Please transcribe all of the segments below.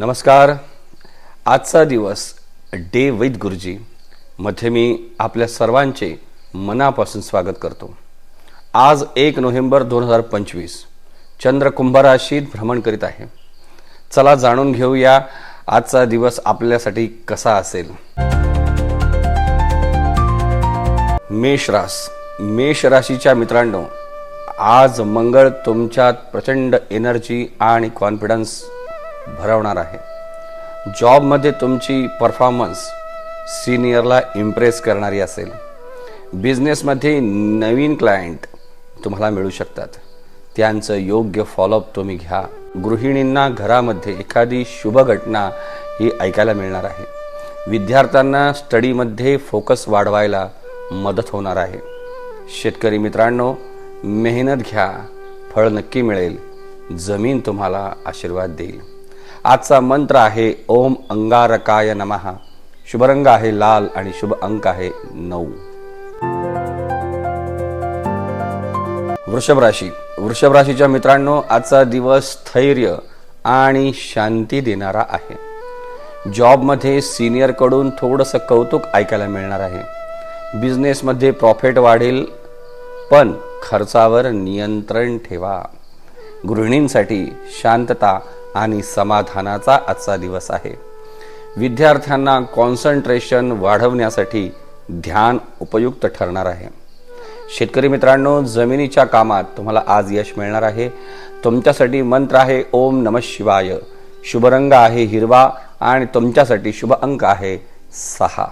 नमस्कार. आजचा दिवस डे विथ गुरुजी. मध्ये मी आपल्या सर्वांचे मनापासून स्वागत करतो. आज एक नोव्हेंबर दोन हजार पंचवीस. चंद्र कुंभराशीत भ्रमण करीत आहे. चला जाणून घेऊया आजचा दिवस आपल्यासाठी कसा असेल. मेष रास. मेष राशीच्या मित्रांनो आज मंगळ तुमच्यात प्रचंड एनर्जी आणि कॉन्फिडन्स भरवणार आहे. जॉबमध्ये तुमची परफॉर्मन्स सिनियरला इम्प्रेस करणारी असेल. बिझनेसमध्ये नवीन क्लायंट तुम्हाला मिळू शकतात. त्यांचं योग्य फॉलोअप तुम्ही घ्या. गृहिणींना घरामध्ये एखादी शुभ घटना ही ऐकायला मिळणार आहे. विद्यार्थ्यांना स्टडीमध्ये फोकस वाढवायला मदत होणार आहे. शेतकरी मित्रांनो मेहनत घ्या. फळ नक्की मिळेल. जमीन तुम्हाला आशीर्वाद देईल. आजचा मंत्र आहे ओम अंगारकाय नमः. शुभरंग आहे लाल आणि शुभ अंक आहे नऊ. वृषभ राशी. वृषभ राशीच्या मित्रांनो आजचा दिवस स्थैर्य आणि शांती देणारा आहे. जॉबमध्ये सिनियरकडून थोडंसं कौतुक ऐकायला मिळणार आहे. बिझनेसमध्ये प्रॉफिट वाढेल पण खर्चावर नियंत्रण ठेवा. गृहिणींसाठी शांतता आणि समाधानाचा आजचा दिवस आहे. विद्यार्थ्यांना कॉन्सन्ट्रेशन वाढवण्यासाठी ध्यान उपयुक्त ठरणार आहे. शेतकरी मित्रांनो जमिनीच्या कामात तुम्हाला आज यश मिळणार आहे. तुमच्यासाठी मंत्र आहे ओम नम शिवाय. शुभ रंग आहे हिरवा आणि तुमच्यासाठी शुभ अंक आहे सहा.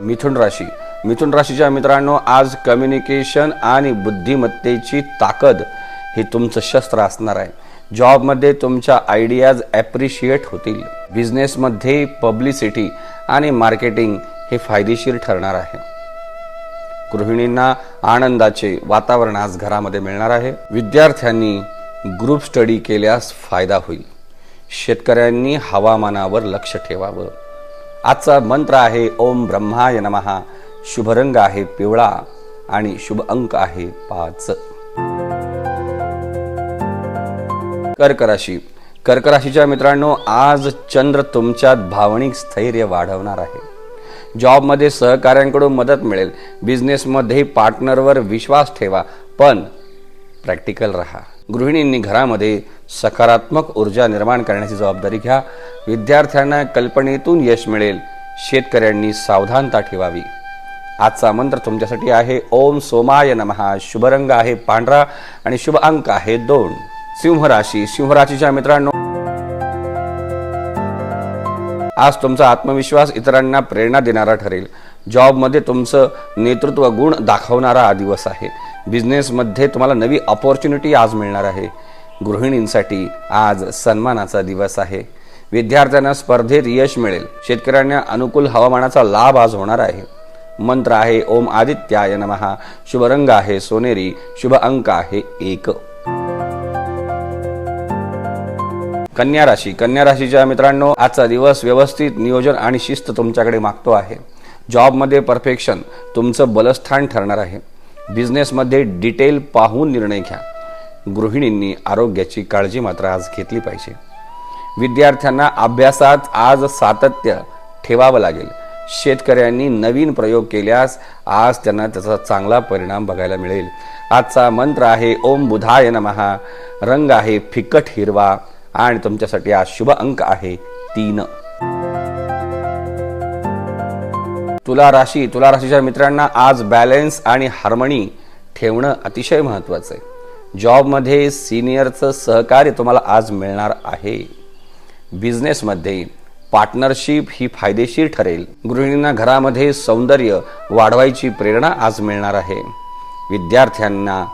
मिथुन राशी. मिथुन राशीच्या मित्रांनो आज कम्युनिकेशन आणि बुद्धिमत्तेची ताकद हे तुमचं शस्त्र असणार आहे. जॉबमध्ये तुमच्या आयडियाज ॲप्रिशिएट होतील. बिझनेसमध्ये पब्लिसिटी आणि मार्केटिंग हे फायदेशीर ठरणार आहे. गृहिणींना आनंदाचे वातावरण आज घरामध्ये मिळणार आहे. विद्यार्थ्यांनी ग्रुप स्टडी केल्यास फायदा होईल. शेतकऱ्यांनी हवामानावर लक्ष ठेवावं. आजचा मंत्र आहे ओम ब्रह्माय नमहा शुभ रंग आहे पिवळा आणि शुभ अंक आहे पाच. कर्क राशी कर्क राशीच्या मित्रांनो आज चंद्र तुमच्यात भावनिक स्थैर्य वाढवणार आहे. जॉबमध्ये सहकाऱ्यांकडून मदत मिळेल. बिझनेसमध्ये पार्टनरवर विश्वास ठेवा पण प्रॅक्टिकल राहा. गृहिणींनी घरामध्ये सकारात्मक ऊर्जा निर्माण करण्याची जबाबदारी घ्या. विद्यार्थ्यांना कल्पनेतून यश मिळेल. शेतकऱ्यांनी सावधानता ठेवावी. आजचा मंत्र तुमच्यासाठी आहे. ओम सोमाय नमहा शुभरंग आहे पांढरा आणि शुभ अंक आहे दोन. सिंह राशी सिंह राशीच्या मित्रांनो आज तुमचा आत्मविश्वास इतरांना प्रेरणा देणारा ठरेल. जॉबमध्ये तुमचं नेतृत्व गुण दाखवणारा हा दिवस आहे. बिझनेसमध्ये तुम्हाला नवी ऑपॉर्च्युनिटी आज मिळणार आहे. गृहिणींसाठी आज सन्मानाचा दिवस आहे. विद्यार्थ्यांना स्पर्धेत यश मिळेल. शेतकऱ्यांना अनुकूल हवामानाचा लाभ आज होणार आहे. मंत्र आहे ओम आदित्याय नमहा शुभ रंग आहे सोनेरी. शुभ अंक आहे एक. कन्या राशी. कन्या राशीच्या मित्रांनो आजचा दिवस व्यवस्थित नियोजन आणि शिस्त तुमच्याकडे मागतो आहे. जॉबमध्ये परफेक्शन तुमचं बलस्थान ठरणार आहे. बिझनेसमध्ये डिटेल पाहून निर्णय घ्या. गृहिणींनी आरोग्याची काळजी मात्र आज घेतली पाहिजे. विद्यार्थ्यांना अभ्यासात आज सातत्य ठेवावं लागेल. शेतकऱ्यांनी नवीन प्रयोग केल्यास आज त्यांना त्याचा चांगला परिणाम बघायला मिळेल. आजचा मंत्र आहे ओम बुधाय नमहा रंग आहे फिकट हिरवा. आणि तुमच्यासाठी आज शुभ अंक आहे तीन. तुला राशी तुला राशीच्या मित्रांना आज बॅलन्स आणि हार्मनी ठेवणं अतिशय महत्वाचं आहे. जॉबमध्ये सिनियरचं सहकार्य तुम्हाला आज मिळणार आहे. बिझनेसमध्ये पार्टनरशिप ही फायदेशीर ठरेल. गृहिणींना घरामध्ये सौंदर्य वाढवायची प्रेरणा आज मिळणार आहे. विद्यार्थ्यांना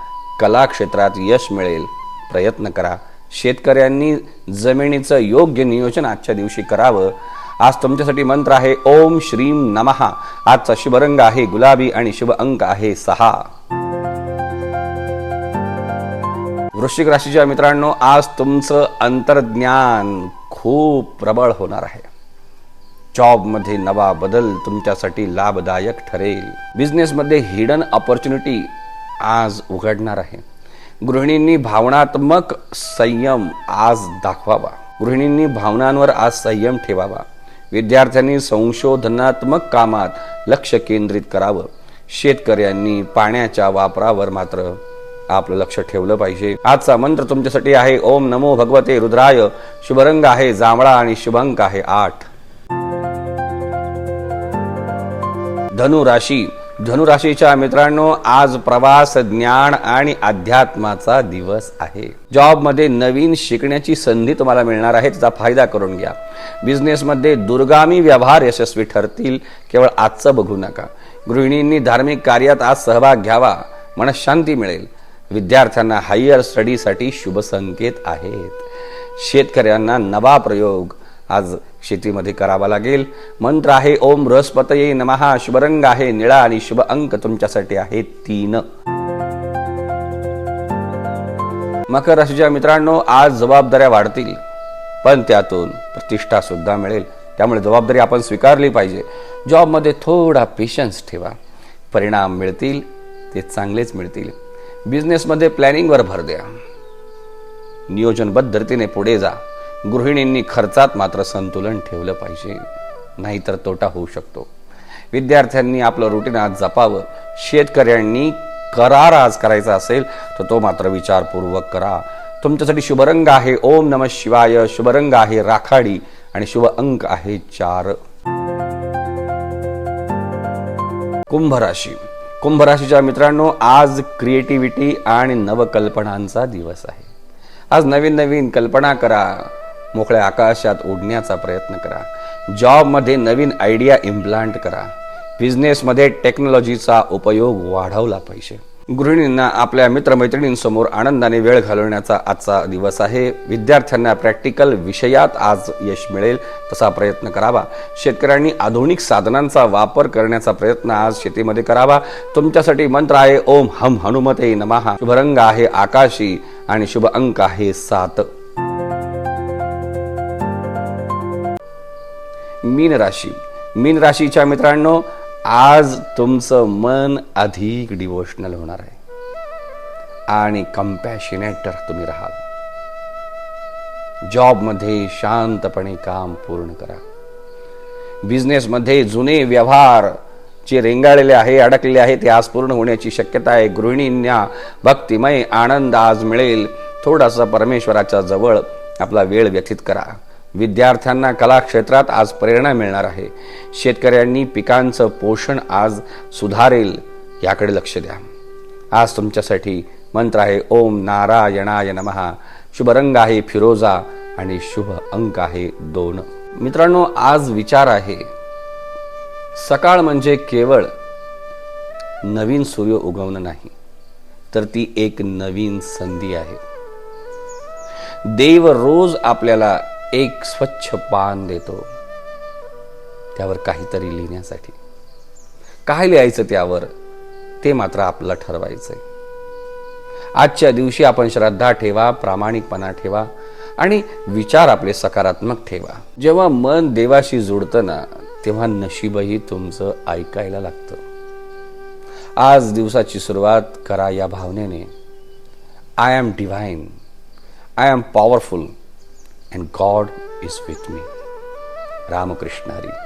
कला क्षेत्रात यश मिळेल. प्रयत्न करा. शेतकऱ्यांनी जमिनीचं योग्य नियोजन आजच्या दिवशी करावं. आज तुमच्यासाठी मंत्र आहे ओम श्रीम नमहा आजचा शुभ रंग आहे गुलाबी आणि शुभ अंक आहे सहा. वृश्चिक राशीच्या मित्रांनो आज तुमचं अंतर्ज्ञान खूप प्रबळ होणार आहे. जॉबमध्ये नवा बदल तुमच्यासाठी लाभदायक ठरेल. बिझनेसमध्ये हिडन ऑपॉर्च्युनिटी आज उघडणार आहे. गृहिणींनी भावनात्मक संयम आज दाखवावा. गृहिणींनी भावनांवर आज संयम ठेवावा. विद्यार्थ्यांनी संशोधनात्मक कामात लक्ष केंद्रित करावं. शेतकऱ्यांनी पाण्याच्या वापरावर मात्र आपलं लक्ष ठेवलं पाहिजे. आजचा मंत्र तुमच्यासाठी आहे ओम नमो भगवते रुद्राय. शुभरंग आहे जांभळा आणि शुभंक आहे आठ. धनु राशी धनुराशीच्या मित्रांनो आज प्रवास ज्ञान आणि अध्यात्माचा दिवस आहे. जॉबमध्ये नवीन शिकण्याची संधी तुम्हाला मिळणार आहे त्याचा फायदा करून घ्या. बिझनेसमध्ये दुर्गामी व्यवहार यशस्वी ठरतील केवळ आजचं बघू नका. गृहिणींनी धार्मिक कार्यात आज सहभाग घ्यावा मनशांती मिळेल. विद्यार्थ्यांना हायर स्टडीसाठी शुभ संकेत आहेत. शेतकऱ्यांना नवा प्रयोग आज शेतीमध्ये करावा लागेल. मंत्र आहे ओम रसपतये नमहा शुभरंग आहे निळा आणि शुभ अंक तुमच्यासाठी आहे तीन. मकर राशीच्या मित्रांनो आज जबाबदाऱ्या वाढतील पण त्यातून प्रतिष्ठा सुद्धा मिळेल. त्यामुळे जबाबदारी आपण स्वीकारली पाहिजे. जॉबमध्ये थोडा पेशन्स ठेवा. परिणाम मिळतील ते चांगलेच मिळतील. बिझनेसमध्ये प्लॅनिंगवर भर द्या. नियोजनबद्ध रीतीने पुढे जा. गृहिणींनी खर्चात मात्र संतुलन ठेवलं पाहिजे. नाहीतर तोटा होऊ शकतो. विद्यार्थ्यांनी आपलं रुटीन आज जपावं. शेतकऱ्यांनी करार आज करायचा असेल तर तो मात्र विचारपूर्वक करा. तुमच्यासाठी शुभरंग आहे. ओम नम शिवाय. शुभरंग आहे राखाडी आणि शुभ अंक आहे चार. कुंभ राशी कुंभ राशीच्या मित्रांनो आज क्रिएटिव्हिटी आणि नवकल्पनांचा दिवस आहे. आज नवीन नवीन कल्पना करा. मोकळ्या आकाशात उडण्याचा प्रयत्न करा. जॉबमध्ये नवीन आयडिया इम्प्लांट करा. बिझनेसमध्ये टेक्नॉलॉजीचा उपयोग वाढवला पाहिजे. गृहिणींना आपल्या मित्रमैत्रिणींसमोर आनंदाने वेळ घालवण्याचा आजचा दिवस आहे. विद्यार्थ्यांना प्रॅक्टिकल विषयात आज यश मिळेल तसा प्रयत्न करावा. शेतकऱ्यांनी आधुनिक साधनांचा वापर करण्याचा प्रयत्न आज शेतीमध्ये करावा. तुमच्यासाठी मंत्र आहे ओम हम हनुमते नमहा शुभ रंग आहे आकाशी आणि शुभ अंक आहे सात. मीन राशी. मीन राशीच्या मित्रांनो आज तुमचं मन अधिक डिवोशनल होणार आहे. आणि कम्पॅशनेट तुम्ही राहाल. जॉबमध्ये शांतपणे काम पूर्ण करा. बिझनेसमध्ये जुने व्यवहार जे रेंगाळलेले आहे अडकलेले आहे ते आज पूर्ण होण्याची शक्यता आहे. गृहिणींना भक्तिमय आनंद आज मिळेल. थोडासा परमेश्वराच्या जवळ आपला वेळ व्यतीत करा. विद्यार्थ्यांना कला क्षेत्रात आज प्रेरणा मिळणार आहे. शेतकऱ्यांनी पिकांचं पोषण आज सुधारेल याकडे लक्ष द्या. आज तुमच्यासाठी मंत्र आहे ओम नारायणाय नमहा शुभ रंग आहे फिरोजा आणि शुभ अंक आहे दोन. मित्रांनो आज विचार आहे सकाळ म्हणजे केवळ नवीन सूर्य उगवणं नाही तर ती एक नवीन संधी आहे. देव रोज आपल्याला एक स्वच्छ पान देतो त्यावर काहीतरी लिहिण्यासाठी. काय लिहायचं त्यावर? ते मात्र आपल्याला ठरवायचंय. आजच्या दिवशी आपण श्रद्धा ठेवा प्रामाणिकपणा ठेवा आणि विचार आपले सकारात्मक ठेवा. जेव्हा मन देवाशी जुडतं ना तेव्हा नशीबही तुमचं ऐकायला लागतं. आज दिवसाची सुरुवात करा या भावनेने. I am divine I am powerful and God is with me. Ramakrishna Hari.